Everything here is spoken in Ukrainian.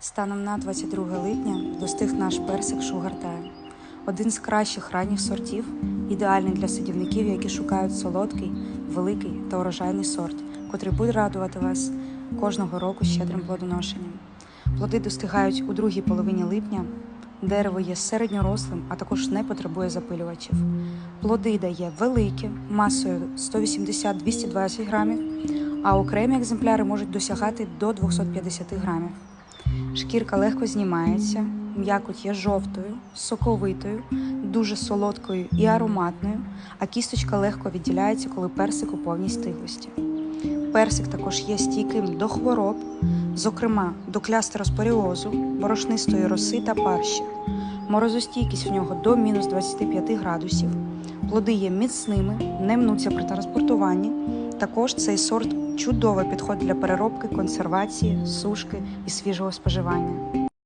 Станом на 22 липня достиг наш персик Шугартаю. Один з кращих ранніх сортів, ідеальний для садівників, які шукають солодкий, великий та урожайний сорт, котрий буде радувати вас кожного року щедрим плодоношенням. Плоди достигають у другій половині липня. Дерево є середньорослим, а також не потребує запилювачів. Плоди дає великі, масою 180-220 грамів, а окремі екземпляри можуть досягати до 250 грамів. Шкірка легко знімається, м'якоть є жовтою, соковитою, дуже солодкою і ароматною, а кісточка легко відділяється, коли персик у повній стиглості. Персик також є стійким до хвороб, зокрема до клястероспоріозу, борошнистої роси та парші. Морозостійкість в нього до мінус 25 градусів. Плоди є міцними, не мнуться при транспортуванні. Також цей сорт чудовий підход для переробки, консервації, сушки і свіжого споживання.